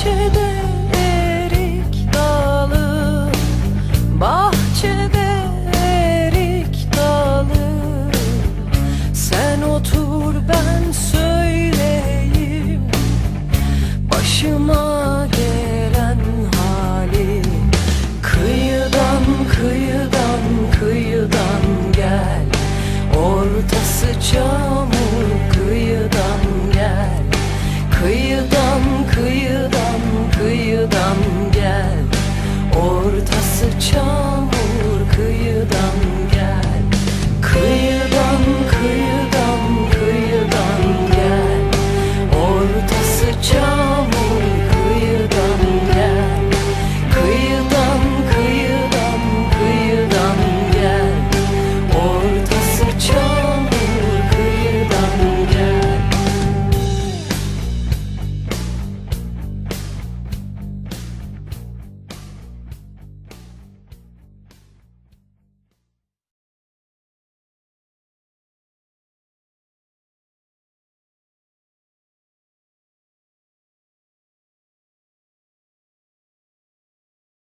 Bahçede erik dalı Bahçede erik dalı. Sen otur ben söyleyeyim. Başıma gelen hali. Kıyıdan kıyıdan kıyıdan gel. Ortası çağ